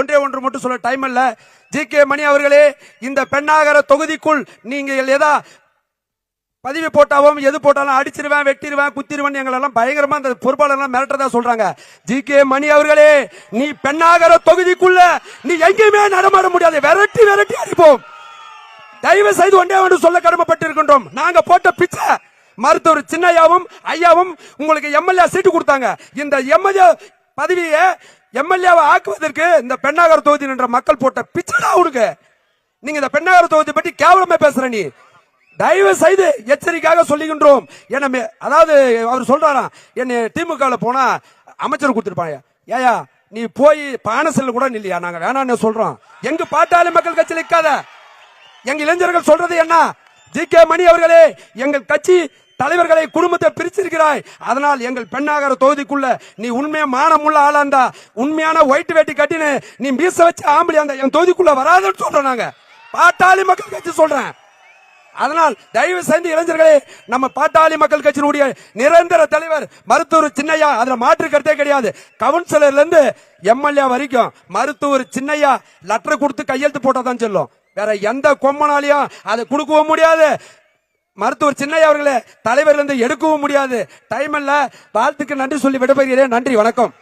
ஒன்றே ஒன்று மட்டும் சொல்ல டைம் அல்ல. ஜி கே மணி அவர்களே இந்த பெண்ணாகர தொகுதிக்குள் நீங்கள் எதா பதிவு போட்டாவும் எது போட்டாலும் அடிச்சிருவேன் வெட்டிடுவேன் குத்திடுவேன் எங்களெல்லாம் பயங்கரமா அந்த பொறுப்பாளர்லாம் மிரட்டதா சொல்றாங்க. ஜி கே மணி அவர்களே நீ பெண்ணாகர தொகுதிக்குள்ள நீ எங்கேயுமே நடமாட முடியாது. விரட்டி விரட்டி அடிப்போம். தயவு செய்து ஒன்றே ஒன்று சொல்ல கடமைப்பட்டிருக்கின்றோம். நாங்க போட்ட பிச்சை மருத்துவர் சின்னையாவும் ஐயாவும் உங்களுக்கு எம்எல்ஏ சீட்டு கொடுத்தாங்க. இந்த எம்எல்ஏ பதவியை எம்எல்ஏவை ஆக்குவதற்கு இந்த பெண்ணாகர் தொகுதி என்ற மக்கள் போட்ட பிச்சடா உனக்கு நீங்க இந்த பெண்ணாகர தொகுதி பற்றி கேவலமா பேசுற நீ. தயவு செய்து எச்சரிக்கையாக சொல்லுகின்றோம். என்ன அதாவது அவர் சொல்றாராம் என்ன திமுகவில் போனா அமைச்சர் கொடுத்துருப்பாங்க. ஏயா நீ போய் பானசல்ல கூட இல்லையா நாங்க வேணாம்னு சொல்றோம். எங்க பாட்டாளி மக்கள் கட்சியில் நிற்காத எங்க இளைஞர்கள் சொல்றது என்ன? ஜி கே மணி அவர்களே எங்கள் கட்சி தலைவர்களை குடும்பத்தை பிரிச்சிருக்கிறாய். அதனால் எங்கள் பெண்ணாகர தொகுதிக்குள்ள நீ உண்மையா மானமுள்ள ஆளா இருந்தா உண்மையான ஒயிட் வேட்டி கட்டினு நீ மீச வச்ச ஆம்பளி அந்த என் தொகுதிக்குள்ள வராதுன்னு சொல்றோம் நாங்க. பாட்டாளி மக்கள் கட்சி சொல்றேன். அதனால் தயவு செய்து இளைஞர்களே நம்ம பாட்டாளி மக்கள் கட்சியினுடைய நிரந்தர தலைவர் மருத்துவர் சின்னையா அதுல மாற்று கருத்தே கிடையாது. கவுன்சிலர்ல இருந்து எம்எல்ஏ வரைக்கும் மருத்துவர் சின்னையா லெட்டர் கொடுத்து கையெழுத்து போட்டாதான் சொல்லும். வேற எந்த கொம்மனாலையும் அதை கொடுக்கவும் முடியாது. மருத்துவர் சின்னையா அவர்களே தலைவர் இருந்து எடுக்கவும் முடியாது. டைம் இல்ல. வாழ்த்துக்கு நன்றி சொல்லி விடைபெறுகிறேன். நன்றி. வணக்கம்.